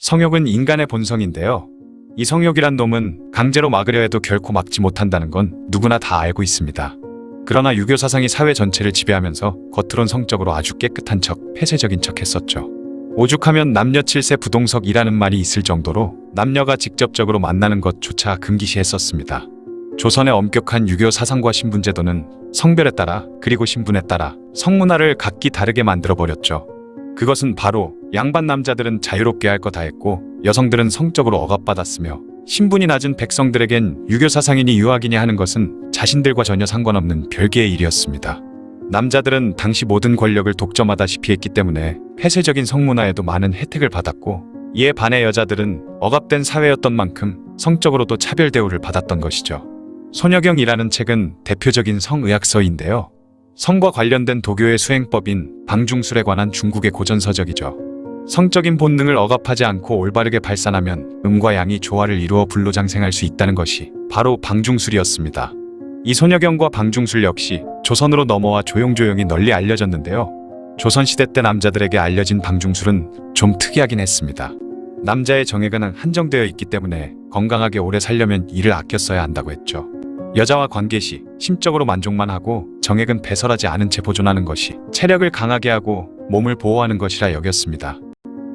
성욕은 인간의 본성인데요. 이 성욕이란 놈은 강제로 막으려 해도 결코 막지 못한다는 건 누구나 다 알고 있습니다. 그러나 유교 사상이 사회 전체를 지배하면서 겉으론 성적으로 아주 깨끗한 척, 폐쇄적인 척 했었죠. 오죽하면 남녀 칠세 부동석이라는 말이 있을 정도로 남녀가 직접적으로 만나는 것조차 금기시했었습니다. 조선의 엄격한 유교 사상과 신분제도는 성별에 따라 그리고 신분에 따라 성문화를 각기 다르게 만들어 버렸죠. 그것은 바로 양반 남자들은 자유롭게 할 거 다 했고 여성들은 성적으로 억압받았으며 신분이 낮은 백성들에겐 유교 사상이니 유학이니 하는 것은 자신들과 전혀 상관없는 별개의 일이었습니다. 남자들은 당시 모든 권력을 독점하다시피 했기 때문에 폐쇄적인 성문화에도 많은 혜택을 받았고 이에 반해 여자들은 억압된 사회였던 만큼 성적으로도 차별 대우를 받았던 것이죠. 소녀경이라는 책은 대표적인 성의학서인데요. 성과 관련된 도교의 수행법인 방중술에 관한 중국의 고전서적이죠. 성적인 본능을 억압하지 않고 올바르게 발산하면 음과 양이 조화를 이루어 불로장생할 수 있다는 것이 바로 방중술이었습니다. 이 소녀경과 방중술 역시 조선으로 넘어와 조용조용히 널리 알려졌는데요. 조선시대 때 남자들에게 알려진 방중술은 좀 특이하긴 했습니다. 남자의 정액은 한정되어 있기 때문에 건강하게 오래 살려면 이를 아껴 써야 한다고 했죠. 여자와 관계 시 심적으로 만족만 하고 정액은 배설하지 않은 채 보존하는 것이 체력을 강하게 하고 몸을 보호하는 것이라 여겼습니다.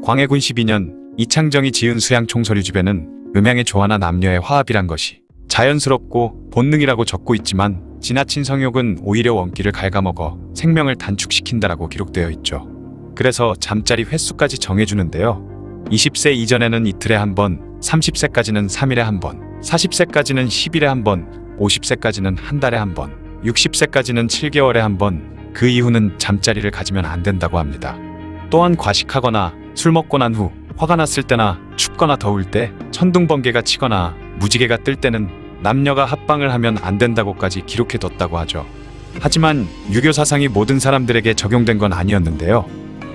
광해군 12년 이창정이 지은 수양 총서류집에는 음양의 조화나 남녀의 화합이란 것이 자연스럽고 본능이라고 적고 있지만 지나친 성욕은 오히려 원기를 갉아먹어 생명을 단축시킨다라고 기록되어 있죠. 그래서 잠자리 횟수까지 정해주는데요. 20세 이전에는 이틀에 한 번, 30세까지는 3일에 한 번, 40세까지는 10일에 한 번, 50세까지는 한 달에 한 번, 60세까지는 7개월에 한 번, 그 이후는 잠자리를 가지면 안 된다고 합니다. 또한 과식하거나 술 먹고 난 후 화가 났을 때나 춥거나 더울 때 천둥번개가 치거나 무지개가 뜰 때는 남녀가 합방을 하면 안 된다고까지 기록해 뒀다고 하죠. 하지만 유교 사상이 모든 사람들에게 적용된 건 아니었는데요.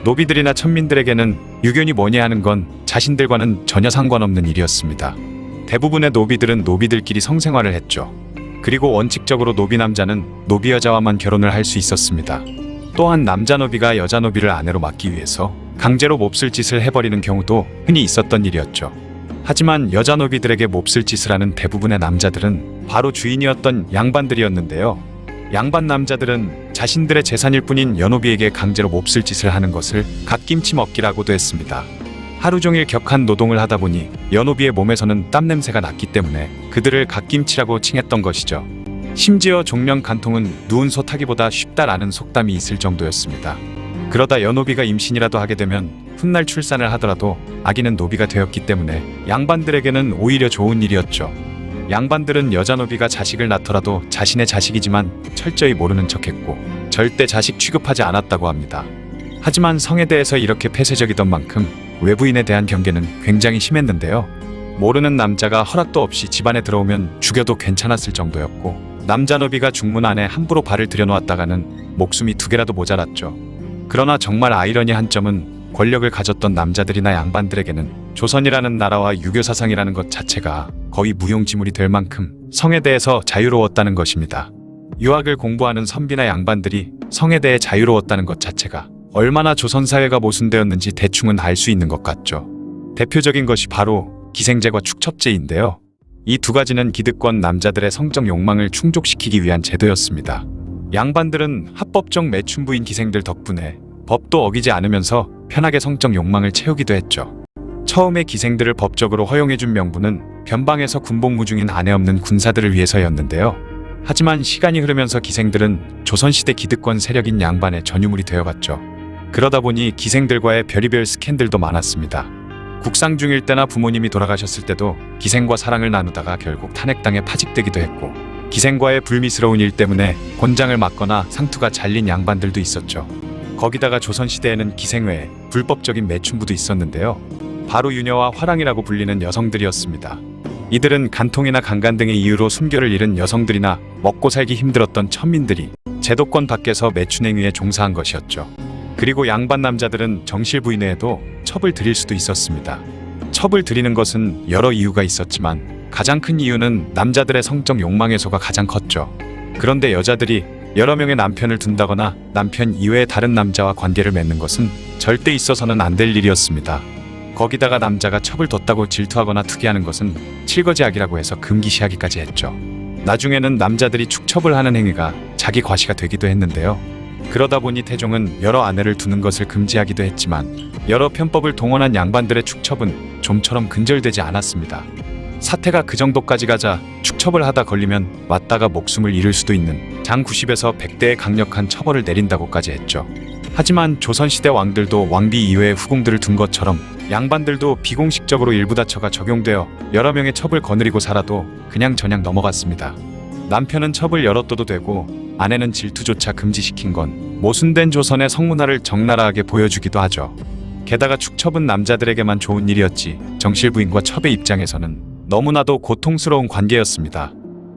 노비들이나 천민들에게는 유교니 뭐니 하는 건 자신들과는 전혀 상관없는 일이었습니다. 대부분의 노비들은 노비들끼리 성생활을 했죠. 그리고 원칙적으로 노비 남자는 노비 여자와만 결혼을 할 수 있었습니다. 또한 남자 노비가 여자 노비를 아내로 맡기 위해서 강제로 몹쓸 짓을 해버리는 경우도 흔히 있었던 일이었죠. 하지만 여자 노비들에게 몹쓸 짓을 하는 대부분의 남자들은 바로 주인이었던 양반들이었는데요. 양반 남자들은 자신들의 재산일 뿐인 여노비에게 강제로 몹쓸 짓을 하는 것을 갓김치 먹기라고도 했습니다. 하루 종일 격한 노동을 하다 보니 여노비의 몸에서는 땀 냄새가 났기 때문에 그들을 갓김치라고 칭했던 것이죠. 심지어 종명 간통은 누운 소 타기보다 쉽다라는 속담이 있을 정도였습니다. 그러다 여노비가 임신이라도 하게 되면 훗날 출산을 하더라도 아기는 노비가 되었기 때문에 양반들에게는 오히려 좋은 일이었죠. 양반들은 여자 노비가 자식을 낳더라도 자신의 자식이지만 철저히 모르는 척했고 절대 자식 취급하지 않았다고 합니다. 하지만 성에 대해서 이렇게 폐쇄적이던 만큼 외부인에 대한 경계는 굉장히 심했는데요. 모르는 남자가 허락도 없이 집안에 들어오면 죽여도 괜찮았을 정도였고 남자 노비가 중문 안에 함부로 발을 들여놓았다가는 목숨이 두 개라도 모자랐죠. 그러나 정말 아이러니한 점은 권력을 가졌던 남자들이나 양반들에게는 조선이라는 나라와 유교 사상이라는 것 자체가 거의 무용지물이 될 만큼 성에 대해서 자유로웠다는 것입니다. 유학을 공부하는 선비나 양반들이 성에 대해 자유로웠다는 것 자체가 얼마나 조선 사회가 모순되었는지 대충은 알 수 있는 것 같죠. 대표적인 것이 바로 기생제과 축첩제인데요. 이 두 가지는 기득권 남자들의 성적 욕망을 충족시키기 위한 제도였습니다. 양반들은 합법적 매춘부인 기생들 덕분에 법도 어기지 않으면서 편하게 성적 욕망을 채우기도 했죠. 처음에 기생들을 법적으로 허용해준 명분은 변방에서 군복무 중인 아내 없는 군사들을 위해서였는데요. 하지만 시간이 흐르면서 기생들은 조선시대 기득권 세력인 양반의 전유물이 되어갔죠. 그러다 보니 기생들과의 별의별 스캔들도 많았습니다. 국상 중일 때나 부모님이 돌아가셨을 때도 기생과 사랑을 나누다가 결국 탄핵당해 파직되기도 했고 기생과의 불미스러운 일 때문에 곤장을 맞거나 상투가 잘린 양반들도 있었죠. 거기다가 조선시대에는 기생 외에 불법적인 매춘부도 있었는데요. 바로 유녀와 화랑이라고 불리는 여성들이었습니다. 이들은 간통이나 강간 등의 이유로 순결을 잃은 여성들이나 먹고 살기 힘들었던 천민들이 제도권 밖에서 매춘행위에 종사한 것이었죠. 그리고 양반 남자들은 정실 부인 외에도 첩을 들일 수도 있었습니다. 첩을 들이는 것은 여러 이유가 있었지만 가장 큰 이유는 남자들의 성적 욕망에서가 가장 컸죠. 그런데 여자들이 여러 명의 남편을 둔다거나 남편 이외의 다른 남자와 관계를 맺는 것은 절대 있어서는 안 될 일이었습니다. 거기다가 남자가 첩을 뒀다고 질투하거나 투기하는 것은 칠거지악이라고 해서 금기시하기까지 했죠. 나중에는 남자들이 축첩을 하는 행위가 자기 과시가 되기도 했는데요. 그러다 보니 태종은 여러 아내를 두는 것을 금지하기도 했지만 여러 편법을 동원한 양반들의 축첩은 좀처럼 근절되지 않았습니다. 사태가 그 정도까지 가자 축첩을 하다 걸리면 맞다가 목숨을 잃을 수도 있는 장 90에서 100대의 강력한 처벌을 내린다고까지 했죠. 하지만 조선시대 왕들도 왕비 이외의 후궁들을 둔 것처럼 양반들도 비공식적으로 일부 다처가 적용되어 여러 명의 첩을 거느리고 살아도 그냥 저냥 넘어갔습니다. 남편은 첩을 열어둬도 되고 아내는 질투조차 금지시킨 건 모순된 조선의 성문화를 적나라하게 보여주기도 하죠. 게다가 축첩은 남자들에게만 좋은 일이었지 정실부인과 첩의 입장에서는 너무나도 고통스러운 관계였습니다.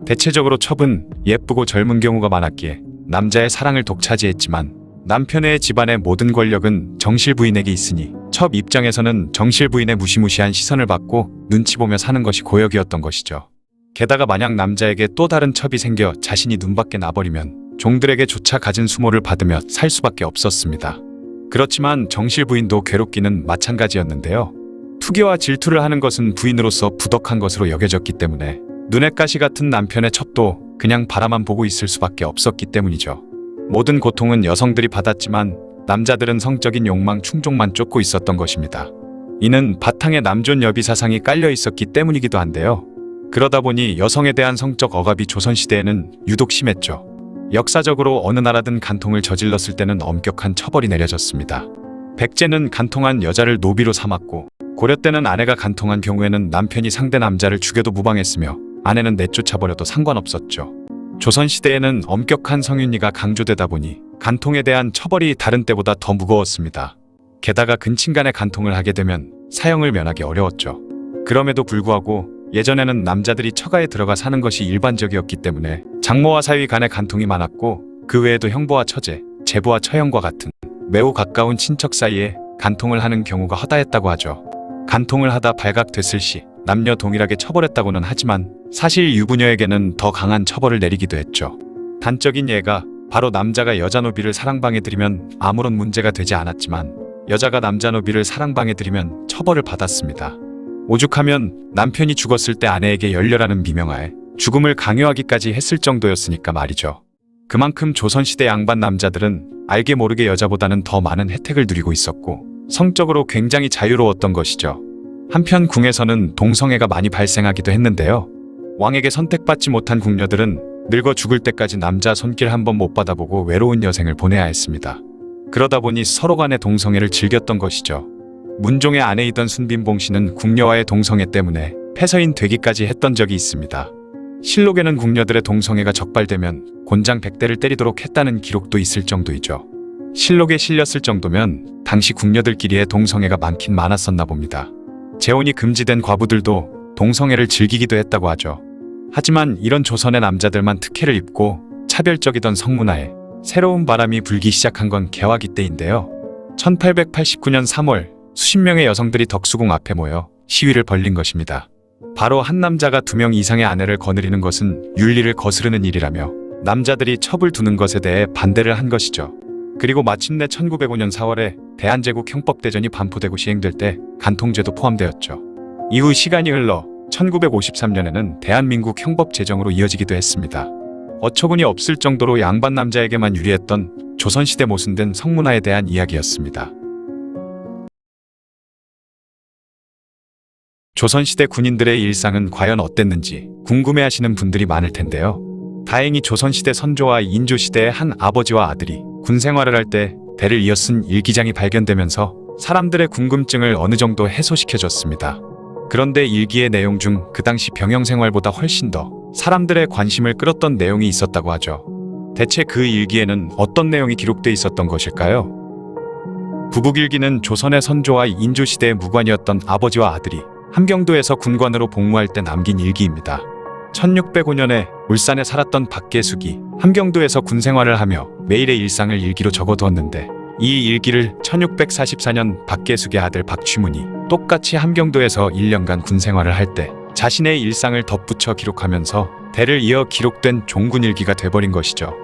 대체적으로 첩은 예쁘고 젊은 경우가 많았기에 남자의 사랑을 독차지했지만 남편의 집안의 모든 권력은 정실 부인에게 있으니 첩 입장에서는 정실 부인의 무시무시한 시선을 받고 눈치 보며 사는 것이 고역이었던 것이죠. 게다가 만약 남자에게 또 다른 첩이 생겨 자신이 눈밖에 나버리면 종들에게 조차 가진 수모를 받으며 살 수밖에 없었습니다. 그렇지만 정실 부인도 괴롭기는 마찬가지였는데요. 투기와 질투를 하는 것은 부인으로서 부덕한 것으로 여겨졌기 때문에 눈에 가시 같은 남편의 첩도 그냥 바라만 보고 있을 수밖에 없었기 때문이죠. 모든 고통은 여성들이 받았지만 남자들은 성적인 욕망 충족만 쫓고 있었던 것입니다. 이는 바탕에 남존 여비 사상이 깔려 있었기 때문이기도 한데요. 그러다 보니 여성에 대한 성적 억압이 조선시대에는 유독 심했죠. 역사적으로 어느 나라든 간통을 저질렀을 때는 엄격한 처벌이 내려졌습니다. 백제는 간통한 여자를 노비로 삼았고 고려 때는 아내가 간통한 경우에는 남편이 상대 남자를 죽여도 무방했으며 아내는 내쫓아버려도 상관없었죠. 조선시대에는 엄격한 성윤리가 강조되다 보니 간통에 대한 처벌이 다른 때보다 더 무거웠습니다. 게다가 근친간에 간통을 하게 되면 사형을 면하기 어려웠죠. 그럼에도 불구하고 예전에는 남자들이 처가에 들어가 사는 것이 일반적이었기 때문에 장모와 사위 간의 간통이 많았고 그 외에도 형부와 처제, 제부와 처형과 같은 매우 가까운 친척 사이에 간통을 하는 경우가 허다했다고 하죠. 간통을 하다 발각됐을 시 남녀 동일하게 처벌했다고는 하지만 사실 유부녀에게는 더 강한 처벌을 내리기도 했죠. 단적인 예가 바로 남자가 여자 노비를 사랑방에 들이면 아무런 문제가 되지 않았지만 여자가 남자 노비를 사랑방에 들이면 처벌을 받았습니다. 오죽하면 남편이 죽었을 때 아내에게 열렬하는 미명하에 죽음을 강요하기까지 했을 정도였으니까 말이죠. 그만큼 조선시대 양반 남자들은 알게 모르게 여자보다는 더 많은 혜택을 누리고 있었고 성적으로 굉장히 자유로웠던 것이죠. 한편 궁에서는 동성애가 많이 발생하기도 했는데요. 왕에게 선택받지 못한 궁녀들은 늙어 죽을 때까지 남자 손길 한번 못 받아보고 외로운 여생을 보내야 했습니다. 그러다 보니 서로 간의 동성애를 즐겼던 것이죠. 문종의 아내 이던 순빈봉 씨는 궁녀와의 동성애 때문에 폐서인 되기까지 했던 적이 있습니다. 실록에는 궁녀들의 동성애가 적발되면 곤장 백대를 때리도록 했다는 기록도 있을 정도이죠. 실록에 실렸을 정도면 당시 궁녀들끼리의 동성애가 많긴 많았었나 봅니다. 재혼이 금지된 과부들도 동성애를 즐기기도 했다고 하죠. 하지만 이런 조선의 남자들만 특혜를 입고 차별적이던 성문화에 새로운 바람이 불기 시작한 건 개화기 때인데요. 1889년 3월 수십 명의 여성들이 덕수궁 앞에 모여 시위를 벌린 것입니다. 바로 한 남자가 두 명 이상의 아내를 거느리는 것은 윤리를 거스르는 일이라며 남자들이 첩을 두는 것에 대해 반대를 한 것이죠. 그리고 마침내 1905년 4월에 대한제국 형법대전이 반포되고 시행될 때 간통죄도 포함되었죠. 이후 시간이 흘러 1953년에는 대한민국 형법 제정으로 이어지기도 했습니다. 어처구니 없을 정도로 양반 남자에게만 유리했던 조선시대 모순된 성문화에 대한 이야기였습니다. 조선시대 군인들의 일상은 과연 어땠는지 궁금해하시는 분들이 많을 텐데요. 다행히 조선시대 선조와 인조시대의 한 아버지와 아들이 군 생활을 할때 대를 이어 쓴 일기장이 발견되면서 사람들의 궁금증을 어느 정도 해소시켜줬습니다. 그런데 일기의 내용 중 그 당시 병영 생활보다 훨씬 더 사람들의 관심을 끌었던 내용이 있었다고 하죠. 대체 그 일기에는 어떤 내용이 기록돼 있었던 것일까요? 부북일기는 조선의 선조와 인조시대의 무관이었던 아버지와 아들이 함경도에서 군관으로 복무할 때 남긴 일기입니다. 1605년에 울산에 살았던 박계숙이 함경도에서 군 생활을 하며 매일의 일상을 일기로 적어두었는데 이 일기를 1644년 박계숙의 아들 박취문이 똑같이 함경도에서 1년간 군 생활을 할 때 자신의 일상을 덧붙여 기록하면서 대를 이어 기록된 종군일기가 돼버린 것이죠.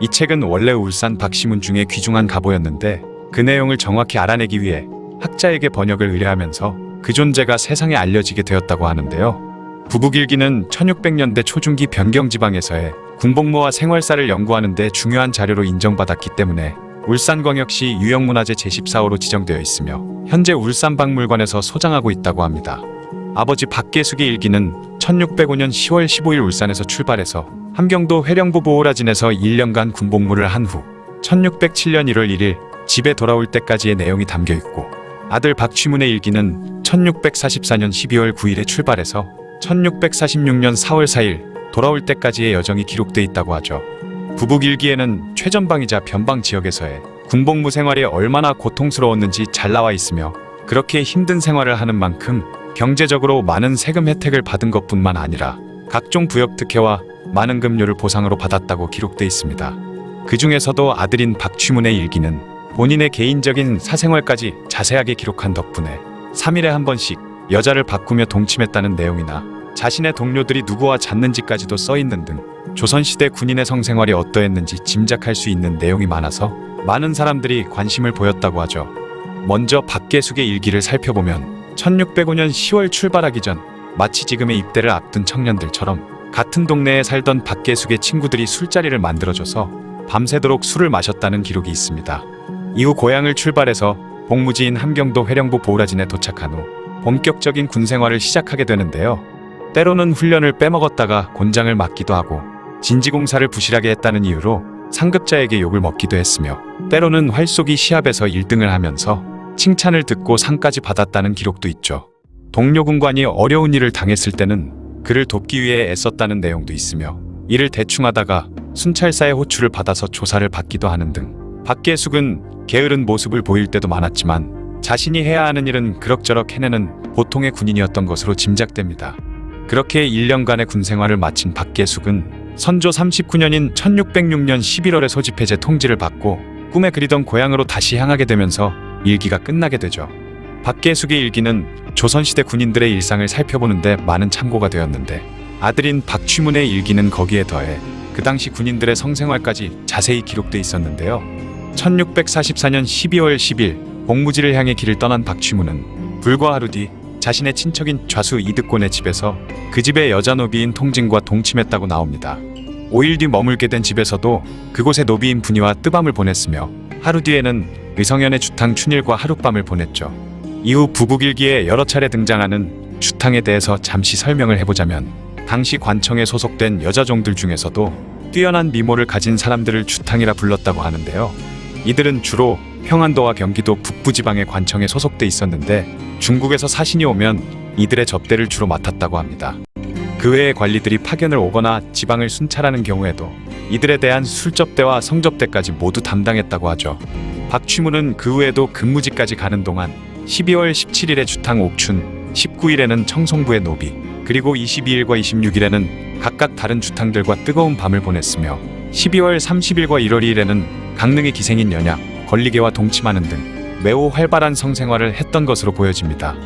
이 책은 원래 울산 박시문 중에 귀중한 가보였는데 그 내용을 정확히 알아내기 위해 학자에게 번역을 의뢰하면서 그 존재가 세상에 알려지게 되었다고 하는데요. 부북일기는 1600년대 초중기 변경 지방에서의 군복무와 생활사를 연구하는 데 중요한 자료로 인정받았기 때문에 울산광역시 유형문화재 제14호로 지정되어 있으며 현재 울산박물관에서 소장하고 있다고 합니다. 아버지 박계숙의 일기는 1605년 10월 15일 울산에서 출발해서 함경도 회령부 보호라진에서 1년간 군복무를 한 후 1607년 1월 1일 집에 돌아올 때까지의 내용이 담겨 있고 아들 박취문의 일기는 1644년 12월 9일에 출발해서 1646년 4월 4일 돌아올 때까지의 여정이 기록돼 있다고 하죠. 부북일기에는 최전방이자 변방 지역에서의 군복무 생활이 얼마나 고통스러웠는지 잘 나와 있으며 그렇게 힘든 생활을 하는 만큼 경제적으로 많은 세금 혜택을 받은 것뿐만 아니라 각종 부역 특혜와 많은 급료를 보상으로 받았다고 기록돼 있습니다. 그 중에서도 아들인 박취문의 일기는 본인의 개인적인 사생활까지 자세하게 기록한 덕분에 3일에 한 번씩 여자를 바꾸며 동침했다는 내용이나 자신의 동료들이 누구와 잤는지까지도 써 있는 등 조선시대 군인의 성생활이 어떠했는지 짐작할 수 있는 내용이 많아서 많은 사람들이 관심을 보였다고 하죠. 먼저 박계숙의 일기를 살펴보면 1605년 10월 출발하기 전 마치 지금의 입대를 앞둔 청년들처럼 같은 동네에 살던 박계숙의 친구들이 술자리를 만들어줘서 밤새도록 술을 마셨다는 기록이 있습니다. 이후 고향을 출발해서 복무지인 함경도 회령부 보우라진에 도착한 후 본격적인 군 생활을 시작하게 되는데요. 때로는 훈련을 빼먹었다가 곤장을 맞기도 하고 진지공사를 부실하게 했다는 이유로 상급자에게 욕을 먹기도 했으며 때로는 활쏘기 시합에서 1등을 하면서 칭찬을 듣고 상까지 받았다는 기록도 있죠. 동료 군관이 어려운 일을 당했을 때는 그를 돕기 위해 애썼다는 내용도 있으며 이를 대충 하다가 순찰사의 호출을 받아서 조사를 받기도 하는 등 박계숙은 게으른 모습을 보일 때도 많았지만 자신이 해야 하는 일은 그럭저럭 해내는 보통의 군인이었던 것으로 짐작됩니다. 그렇게 1년간의 군 생활을 마친 박계숙은 선조 39년인 1606년 11월에 소집해제 통지를 받고 꿈에 그리던 고향으로 다시 향하게 되면서 일기가 끝나게 되죠. 박계숙의 일기는 조선시대 군인들의 일상을 살펴보는데 많은 참고가 되었는데 아들인 박취문의 일기는 거기에 더해 그 당시 군인들의 성생활까지 자세히 기록돼 있었는데요. 1644년 12월 10일 복무지를 향해 길을 떠난 박취문은 불과 하루 뒤 자신의 친척인 좌수 이득곤의 집에서 그 집의 여자 노비인 통진과 동침했다고 나옵니다. 5일 뒤 머물게 된 집에서도 그곳의 노비인 분이와 뜨밤을 보냈으며 하루 뒤에는 의성현의 주탕 춘일과 하룻밤을 보냈죠. 이후 부북일기에 여러 차례 등장하는 주탕에 대해서 잠시 설명을 해보자면 당시 관청에 소속된 여자종들 중에서도 뛰어난 미모를 가진 사람들을 주탕이라 불렀다고 하는데요. 이들은 주로 평안도와 경기도 북부지방의 관청에 소속돼 있었는데 중국에서 사신이 오면 이들의 접대를 주로 맡았다고 합니다. 그 외의 관리들이 파견을 오거나 지방을 순찰하는 경우에도 이들에 대한 술접대와 성접대까지 모두 담당했다고 하죠. 박취문은 그 후에도 근무지까지 가는 동안 12월 17일에 주탕 옥춘, 19일에는 청송부의 노비, 그리고 22일과 26일에는 각각 다른 주탕들과 뜨거운 밤을 보냈으며 12월 30일과 1월 2일에는 강릉의 기생인 연약, 걸리개와 동침하는 등 매우 활발한 성생활을 했던 것으로 보여집니다.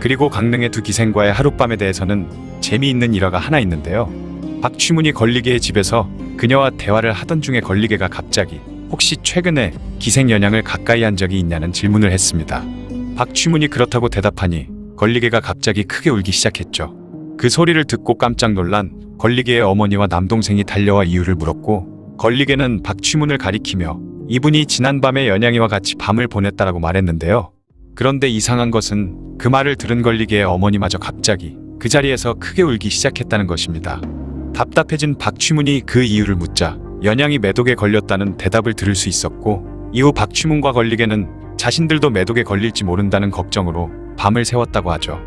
그리고 강릉의 두 기생과의 하룻밤에 대해서는 재미있는 일화가 하나 있는데요. 박취문이 걸리개의 집에서 그녀와 대화를 하던 중에 걸리개가 갑자기 혹시 최근에 기생 연양을 가까이 한 적이 있냐는 질문을 했습니다. 박취문이 그렇다고 대답하니 걸리개가 갑자기 크게 울기 시작했죠. 그 소리를 듣고 깜짝 놀란 걸리개의 어머니와 남동생이 달려와 이유를 물었고 걸리개는 박취문을 가리키며 이분이 지난밤에 연양이와 같이 밤을 보냈다라고 말했는데요. 그런데 이상한 것은 그 말을 들은 걸리개의 어머니마저 갑자기 그 자리에서 크게 울기 시작했다는 것입니다. 답답해진 박취문이 그 이유를 묻자 연양이 매독에 걸렸다는 대답을 들을 수 있었고 이후 박취문과 걸리개는 자신들도 매독에 걸릴지 모른다는 걱정으로 밤을 새웠다고 하죠.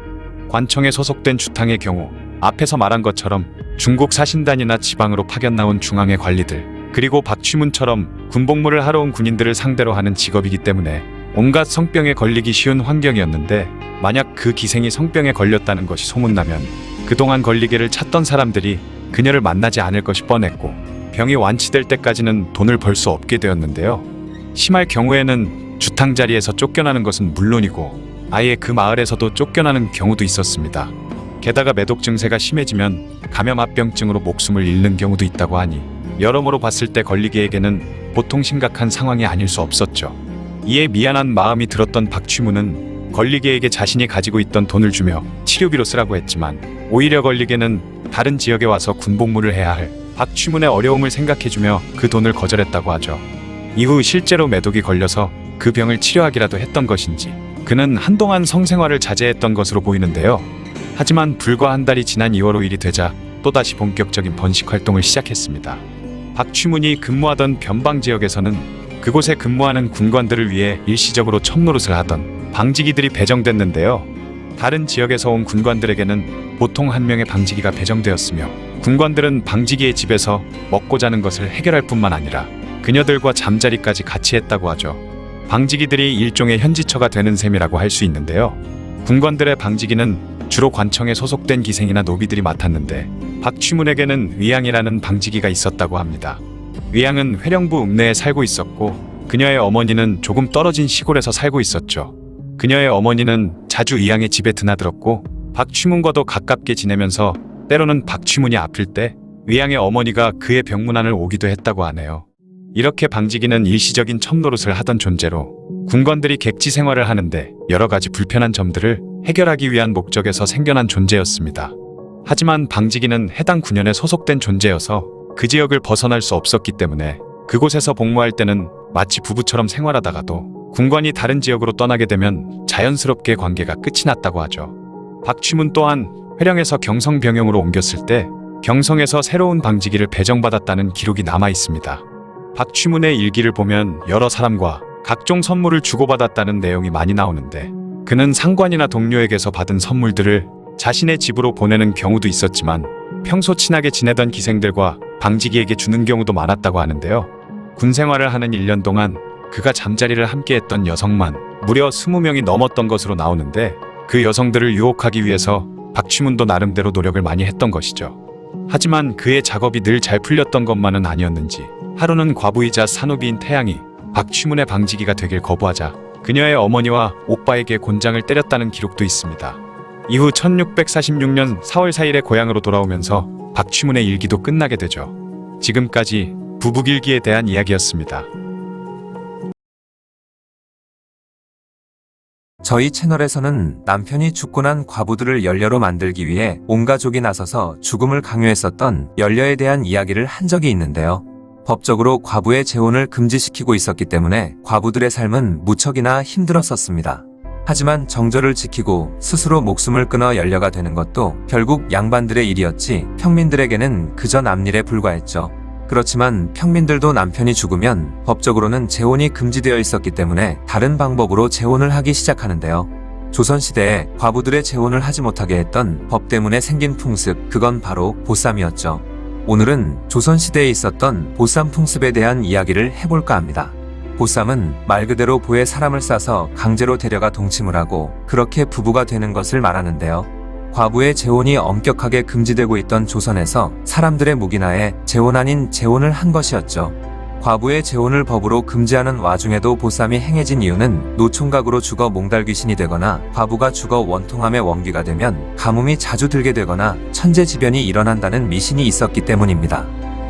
관청에 소속된 주탕의 경우 앞에서 말한 것처럼 중국 사신단이나 지방으로 파견 나온 중앙의 관리들 그리고 박취문처럼 군복무를 하러 온 군인들을 상대로 하는 직업이기 때문에 온갖 성병에 걸리기 쉬운 환경이었는데 만약 그 기생이 성병에 걸렸다는 것이 소문나면 그동안 걸리개를 찾던 사람들이 그녀를 만나지 않을 것이 뻔했고 병이 완치될 때까지는 돈을 벌 수 없게 되었는데요. 심할 경우에는 주탕 자리에서 쫓겨나는 것은 물론이고 아예 그 마을에서도 쫓겨나는 경우도 있었습니다. 게다가 매독 증세가 심해지면 감염합병증으로 목숨을 잃는 경우도 있다고 하니 여러모로 봤을 때 걸리개에게는 보통 심각한 상황이 아닐 수 없었죠. 이에 미안한 마음이 들었던 박취문은 걸리게에게 자신이 가지고 있던 돈을 주며 치료비로 쓰라고 했지만 오히려 걸리게는 다른 지역에 와서 군복무를 해야 할 박취문의 어려움을 생각해주며 그 돈을 거절했다고 하죠. 이후 실제로 매독이 걸려서 그 병을 치료하기라도 했던 것인지 그는 한동안 성생활을 자제했던 것으로 보이는데요. 하지만 불과 한 달이 지난 2월 5일이 되자 또다시 본격적인 번식 활동을 시작했습니다. 박취문이 근무하던 변방 지역에서는 그곳에 근무하는 군관들을 위해 일시적으로 첩노릇을 하던 방지기들이 배정됐는데요. 다른 지역에서 온 군관들에게는 보통 한 명의 방지기가 배정되었으며 군관들은 방지기의 집에서 먹고 자는 것을 해결할 뿐만 아니라 그녀들과 잠자리까지 같이 했다고 하죠. 방지기들이 일종의 현지처가 되는 셈이라고 할 수 있는데요. 군관들의 방지기는 주로 관청에 소속된 기생이나 노비들이 맡았는데 박취문에게는 위양이라는 방지기가 있었다고 합니다. 위양은 회령부 읍내에 살고 있었고 그녀의 어머니는 조금 떨어진 시골에서 살고 있었죠. 그녀의 어머니는 자주 위양의 집에 드나들었고 박취문과도 가깝게 지내면서 때로는 박취문이 아플 때 위양의 어머니가 그의 병문안을 오기도 했다고 하네요. 이렇게 방지기는 일시적인 첩노릇을 하던 존재로 군관들이 객지 생활을 하는데 여러 가지 불편한 점들을 해결하기 위한 목적에서 생겨난 존재였습니다. 하지만 방지기는 해당 군현에 소속된 존재여서 그 지역을 벗어날 수 없었기 때문에 그곳에서 복무할 때는 마치 부부처럼 생활하다가도 군관이 다른 지역으로 떠나게 되면 자연스럽게 관계가 끝이 났다고 하죠. 박취문 또한 회령에서 경성 병영으로 옮겼을 때 경성에서 새로운 방지기를 배정받았다는 기록이 남아 있습니다. 박취문의 일기를 보면 여러 사람과 각종 선물을 주고받았다는 내용이 많이 나오는데 그는 상관이나 동료에게서 받은 선물들을 자신의 집으로 보내는 경우도 있었지만 평소 친하게 지내던 기생들과 방지기에게 주는 경우도 많았다고 하는데요. 군 생활을 하는 1년 동안 그가 잠자리를 함께했던 여성만 무려 20명이 넘었던 것으로 나오는데 그 여성들을 유혹하기 위해서 박취문도 나름대로 노력을 많이 했던 것이죠. 하지만 그의 작업이 늘 잘 풀렸던 것만은 아니었는지 하루는 과부이자 산후비인 태양이 박취문의 방지기가 되길 거부하자 그녀의 어머니와 오빠에게 곤장을 때렸다는 기록도 있습니다. 이후 1646년 4월 4일에 고향으로 돌아오면서 박취문의 일기도 끝나게 되죠. 지금까지 부부길기에 대한 이야기였습니다. 저희 채널에서는 남편이 죽고 난 과부들을 연료로 만들기 위해 온 가족이 나서서 죽음을 강요했었던 연료에 대한 이야기를 한 적이 있는데요. 법적으로 과부의 재혼을 금지시키고 있었기 때문에 과부들의 삶은 무척이나 힘들었었습니다. 하지만 정절을 지키고 스스로 목숨을 끊어 연료가 되는 것도 결국 양반들의 일이었지 평민들에게는 그저 남일에 불과했죠. 그렇지만 평민들도 남편이 죽으면 법적으로는 재혼이 금지되어 있었기 때문에 다른 방법으로 재혼을 하기 시작하는데요. 조선시대에 과부들의 재혼을 하지 못하게 했던 법 때문에 생긴 풍습, 그건 바로 보쌈이었죠. 오늘은 조선시대에 있었던 보쌈 풍습에 대한 이야기를 해볼까 합니다. 보쌈은 말 그대로 보에 사람을 싸서 강제로 데려가 동침을 하고 그렇게 부부가 되는 것을 말하는데요. 과부의 재혼이 엄격하게 금지되고 있던 조선에서 사람들의 묵인하에 재혼 아닌 재혼을 한 것이었죠. 과부의 재혼을 법으로 금지하는 와중에도 보쌈이 행해진 이유는 노총각으로 죽어 몽달귀신이 되거나 과부가 죽어 원통함의 원기가 되면 가뭄이 자주 들게 되거나 천재지변이 일어난다는 미신이 있었기 때문입니다.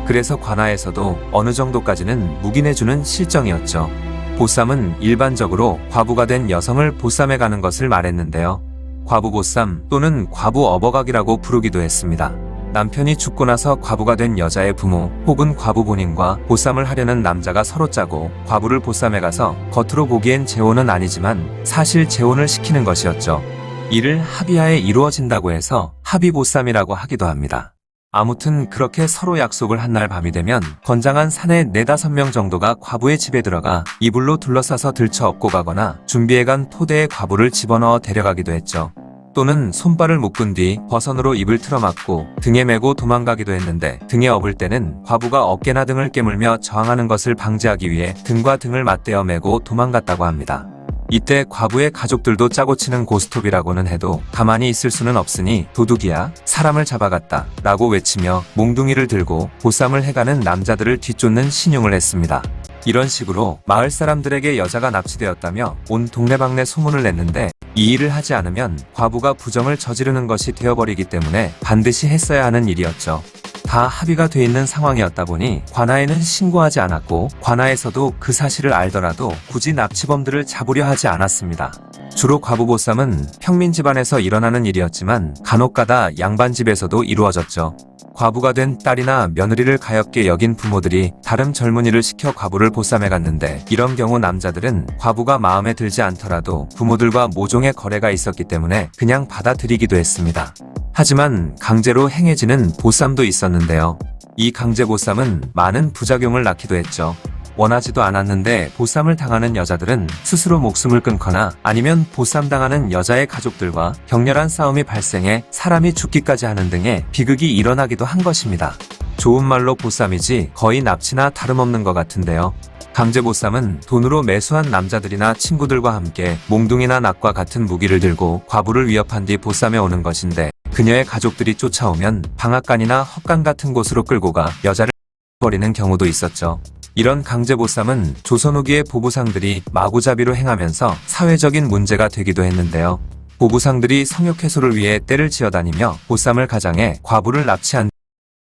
그래서 관아에서도 어느 정도까지는 묵인해주는 실정이었죠. 보쌈은 일반적으로 과부가 된 여성을 보쌈해 가는 것을 말했는데요. 과부 보쌈 또는 과부 어버각이라고 부르기도 했습니다. 남편이 죽고 나서 과부가 된 여자의 부모 혹은 과부 본인과 보쌈을 하려는 남자가 서로 짜고 과부를 보쌈해 가서 겉으로 보기엔 재혼은 아니지만 사실 재혼을 시키는 것이었죠. 이를 합의하에 이루어진다고 해서 합의 보쌈이라고 하기도 합니다. 아무튼 그렇게 서로 약속을 한 날 밤이 되면 건장한 사내 네다섯 명 정도가 과부의 집에 들어가 이불로 둘러싸서 들쳐 업고 가거나 준비해간 토대에 과부를 집어넣어 데려가기도 했죠. 또는 손발을 묶은 뒤 버선으로 입을 틀어막고 등에 메고 도망가기도 했는데 등에 업을 때는 과부가 어깨나 등을 깨물며 저항하는 것을 방지하기 위해 등과 등을 맞대어 메고 도망갔다고 합니다. 이때 과부의 가족들도 짜고 치는 고스톱이라고는 해도 가만히 있을 수는 없으니 도둑이야 사람을 잡아갔다 라고 외치며 몽둥이를 들고 보쌈을 해가는 남자들을 뒤쫓는 신용을 했습니다. 이런 식으로 마을 사람들에게 여자가 납치되었다며 온 동네방네 소문을 냈는데 이 일을 하지 않으면 과부가 부정을 저지르는 것이 되어버리기 때문에 반드시 했어야 하는 일이었죠. 다 합의가 돼 있는 상황이었다 보니 관아에는 신고하지 않았고 관아에서도 그 사실을 알더라도 굳이 납치범들을 잡으려 하지 않았습니다. 주로 과부보쌈은 평민 집안에서 일어나는 일이었지만 간혹가다 양반 집에서도 이루어졌죠. 과부가 된 딸이나 며느리를 가엾게 여긴 부모들이 다른 젊은이를 시켜 과부를 보쌈해 갔는데 이런 경우 남자들은 과부가 마음에 들지 않더라도 부모들과 모종의 거래가 있었기 때문에 그냥 받아들이기도 했습니다. 하지만 강제로 행해지는 보쌈도 있었는데요. 이 강제 보쌈은 많은 부작용을 낳기도 했죠. 원하지도 않았는데 보쌈을 당하는 여자들은 스스로 목숨을 끊거나 아니면 보쌈 당하는 여자의 가족들과 격렬한 싸움이 발생해 사람이 죽기까지 하는 등의 비극이 일어나기도 한 것입니다. 좋은 말로 보쌈이지 거의 납치나 다름없는 것 같은데요. 강제 보쌈은 돈으로 매수한 남자들이나 친구들과 함께 몽둥이나 낙과 같은 무기를 들고 과부를 위협한 뒤 보쌈에 오는 것인데 그녀의 가족들이 쫓아오면 방앗간이나 헛간 같은 곳으로 끌고 가 여자를 버리는 경우도 있었죠. 이런 강제 보쌈은 조선 후기의 보부상들이 마구잡이로 행하면서 사회적인 문제가 되기도 했는데요. 보부상들이 성욕 해소를 위해 때를 지어다니며 보쌈을 가장해 과부를 납치한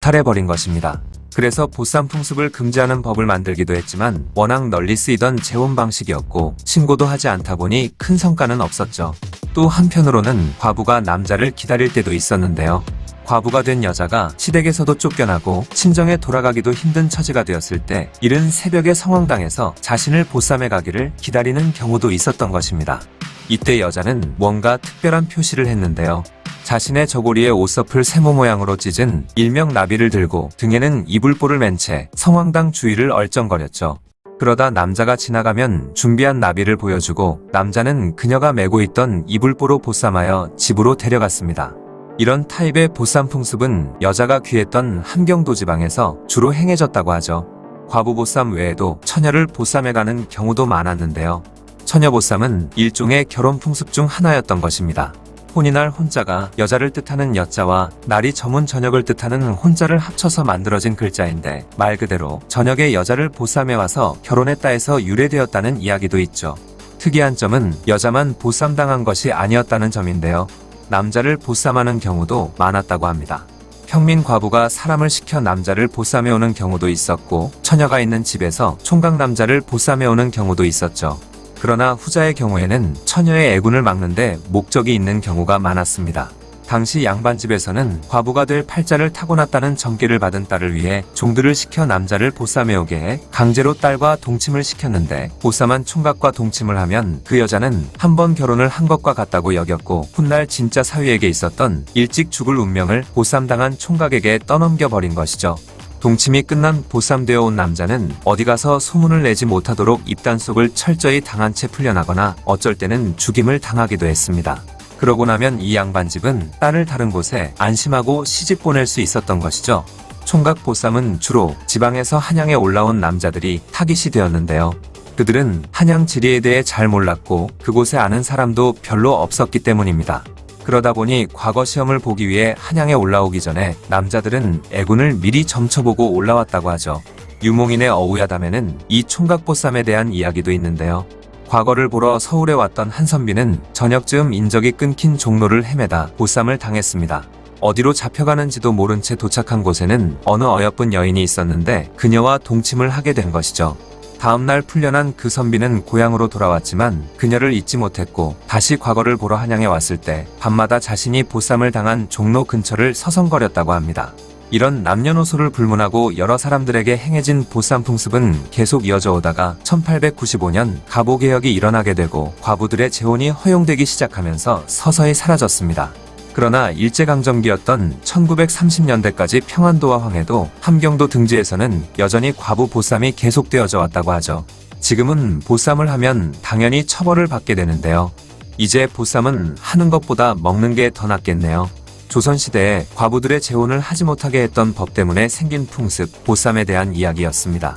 탈해버린 것입니다. 그래서 보쌈 풍습을 금지하는 법을 만들기도 했지만 워낙 널리 쓰이던 재혼 방식이었고 신고도 하지 않다 보니 큰 성과는 없었죠. 또 한편으로는 과부가 남자를 기다릴 때도 있었는데요. 과부가 된 여자가 시댁에서도 쫓겨나고 친정에 돌아가기도 힘든 처지가 되었을 때 이른 새벽에 성황당에서 자신을 보쌈해 가기를 기다리는 경우도 있었던 것입니다. 이때 여자는 뭔가 특별한 표시를 했는데요. 자신의 저고리에 옷서풀 세모 모양으로 찢은 일명 나비를 들고 등에는 이불보를 맨 채 성황당 주위를 얼쩡거렸죠. 그러다 남자가 지나가면 준비한 나비를 보여주고 남자는 그녀가 메고 있던 이불보로 보쌈하여 집으로 데려갔습니다. 이런 타입의 보쌈 풍습은 여자가 귀했던 함경도 지방에서 주로 행해졌다고 하죠. 과부 보쌈 외에도 처녀를 보쌈해 가는 경우도 많았는데요. 처녀 보쌈은 일종의 결혼 풍습 중 하나였던 것입니다. 혼이날 혼자가 여자를 뜻하는 여자와 날이 저문 저녁을 뜻하는 혼자를 합쳐서 만들어진 글자인데 말 그대로 저녁에 여자를 보쌈해 와서 결혼했다 해서 유래되었다는 이야기도 있죠. 특이한 점은 여자만 보쌈당한 것이 아니었다는 점인데요. 남자를 보쌈하는 경우도 많았다고 합니다. 평민 과부가 사람을 시켜 남자를 보쌈해 오는 경우도 있었고 처녀가 있는 집에서 총각 남자를 보쌈해 오는 경우도 있었죠. 그러나 후자의 경우에는 처녀의 애군을 막는데 목적이 있는 경우가 많았습니다. 당시 양반집에서는 과부가 될 팔자를 타고났다는 점괘를 받은 딸을 위해 종들을 시켜 남자를 보쌈해 오게 해 강제로 딸과 동침을 시켰는데 보쌈한 총각과 동침을 하면 그 여자는 한 번 결혼을 한 것과 같다고 여겼고 훗날 진짜 사위에게 있었던 일찍 죽을 운명을 보쌈당한 총각에게 떠넘겨 버린 것이죠. 동침이 끝난 보쌈되어 온 남자는 어디 가서 소문을 내지 못하도록 입단 속을 철저히 당한 채 풀려나거나 어쩔 때는 죽임을 당하기도 했습니다. 그러고 나면 이 양반 집은 딸을 다른 곳에 안심하고 시집 보낼 수 있었던 것이죠. 총각 보쌈은 주로 지방에서 한양에 올라온 남자들이 타깃이 되었는데요. 그들은 한양 지리에 대해 잘 몰랐고 그곳에 아는 사람도 별로 없었기 때문입니다. 그러다 보니 과거 시험을 보기 위해 한양에 올라오기 전에 남자들은 애군을 미리 점쳐보고 올라왔다고 하죠. 유몽인의 어우야담에는 이 총각보쌈에 대한 이야기도 있는데요. 과거를 보러 서울에 왔던 한선비는 저녁쯤 인적이 끊긴 종로를 헤매다 보쌈을 당했습니다. 어디로 잡혀가는지도 모른 채 도착한 곳에는 어느 어여쁜 여인이 있었는데 그녀와 동침을 하게 된 것이죠. 다음날 풀려난 그 선비는 고향으로 돌아왔지만 그녀를 잊지 못했고 다시 과거를 보러 한양에 왔을 때 밤마다 자신이 보쌈을 당한 종로 근처를 서성거렸다고 합니다. 이런 남녀노소를 불문하고 여러 사람들에게 행해진 보쌈 풍습은 계속 이어져 오다가 1895년 가보개혁이 일어나게 되고 과부들의 재혼이 허용되기 시작하면서 서서히 사라졌습니다. 그러나 일제강점기였던 1930년대까지 평안도와 황해도, 함경도 등지에서는 여전히 과부 보쌈이 계속되어져 왔다고 하죠. 지금은 보쌈을 하면 당연히 처벌을 받게 되는데요. 이제 보쌈은 하는 것보다 먹는 게 더 낫겠네요. 조선시대에 과부들의 재혼을 하지 못하게 했던 법 때문에 생긴 풍습, 보쌈에 대한 이야기였습니다.